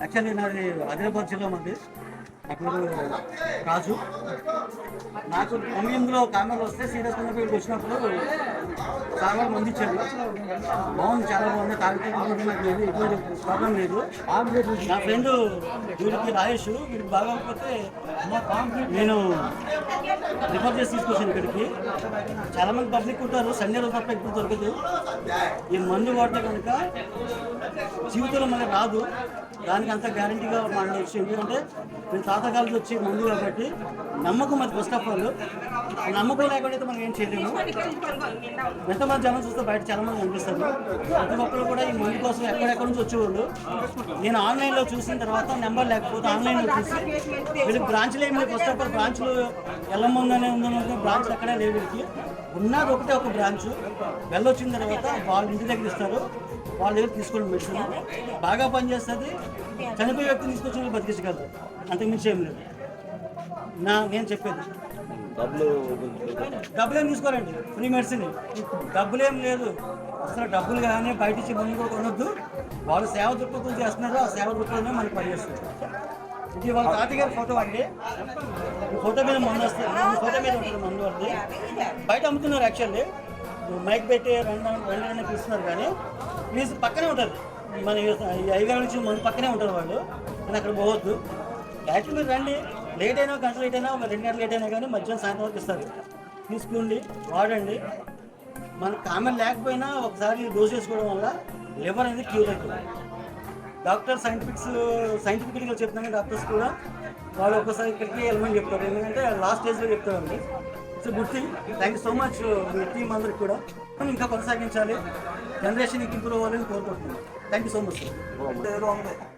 Actually నాది ఆదిలాబాద్ జిల్లా మంది. నా పేరు రాజు. నాకు తొమ్మిదిలో కెమెరా వస్తే సీరియస్ ఉన్నప్పుడు వచ్చినప్పుడు చాలా మంది ఇచ్చారు బాగుంది చాలా బాగుంది తాగితే బాగుంది నాకు లేదు ఎటువంటి ప్రాబ్లం లేదు. నా ఫ్రెండ్ వీడికి రాయేష్ వీడికి బాగోకపోతే నేను రిఫర్ చేసి తీసుకొచ్చాను ఇక్కడికి. చాలా మంది పబ్లిక్ ఉంటారు సండే రోజు తప్ప ఎక్కువ దొరకదు. ఈ మందు వాడితే కనుక జీవితంలో మనకి రాదు. దానికి అంత గ్యారంటీగా మనం వచ్చి ఎందుకంటే నేను తాతకాలం వచ్చి మందు కాబట్టి నమ్మకం అది ఫస్ట్ ఆఫ్ ఆల్ నమ్మకం లేకుండా అయితే మనం ఏం చేయలేము. ఎంతమంది జనం చూస్తే బయట చాలా మంది కనిపిస్తారు. ప్రతి ఒక్కరు కూడా ఈ మందు కోసం ఎక్కడెక్కడ నుంచి వచ్చేవాళ్ళు. నేను ఆన్లైన్లో చూసిన తర్వాత నెంబర్ లేకపోతే ఆన్లైన్లో చూసి వీళ్ళకి బ్రాంచ్లు ఏమి ఫస్ట్ ఆఫ్ ఆల్ బ్రాంచ్లు ఎల్లమ్మందనే ఉందని బ్రాంచ్లు అక్కడే లేవు వీళ్ళకి. ఉన్నది ఒకటే ఒక బ్రాంచ్. వెళ్ళొచ్చిన తర్వాత వాళ్ళు ఇంటి దగ్గర ఇస్తారు. వాళ్ళ దగ్గర తీసుకోవడం మెడిసిన్ బాగా పనిచేస్తుంది చనిపోయే వ్యక్తిని తీసుకొచ్చి వాళ్ళు బతికించగలరు. అంతకుమించి ఏం లేదు. నా నేను చెప్పేది. డబ్బులు డబ్బులు ఏం తీసుకోరండి? Free medicine. డబ్బులు ఏం లేదు. అసలు డబ్బులు కానీ బయట ఇచ్చి కూడా కొనొద్దు. వాళ్ళు సేవ దృక్పథం చేస్తున్నారు ఆ సేవ దృక్పథమే మనకి పనిచేస్తుంది ఇది వాళ్ళ తాతగారి ఫోటో అండి. ఫోటో మీద మందు వస్తుంది. ఫోటో మీద ఉంటుంది మందు వస్తుంది. బయట అమ్ముతున్నారు యాక్చువల్లీ. మైక్ పెట్టి రెండు రెండు రెండు తీస్తున్నారు కానీ ప్లీజ్ పక్కనే ఉంటుంది మన ఐదు నుంచి మందు పక్కనే ఉంటారు వాళ్ళు. నేను అక్కడ పోవద్దు. యాక్చువల్లీ మీరు రండి. లేట్ అయినా గంట లేట్ అయినా ఒక రెండు గంటలు లేట్ అయినా కానీ మధ్యాహ్నం సాయంత్రం వరకు ఇస్తారు. తీసుకోండి వాడండి. మన కామెంట్ లేకపోయినా ఒకసారి డోస్ వేసుకోవడం వల్ల లివర్ అనేది క్యూర్ అవుతుంది. డాక్టర్ సైంటిఫిక్స్ సైంటిఫికల్గా చెప్తున్నాను డాక్టర్స్ కూడా. వాళ్ళు ఒక్కసారి ఇక్కడికి వెళ్ళమని చెప్తారు. ఎందుకంటే లాస్ట్ స్టేజ్లో చెప్తారండి it's good thing. Thank you so much me team అందరికి కూడా. ఇంకా కొనసాగించాలి. జనరేషన్ ఇంప్రూవ్ అవ్వాలని కోరుకుంటున్నాను thank you so much sir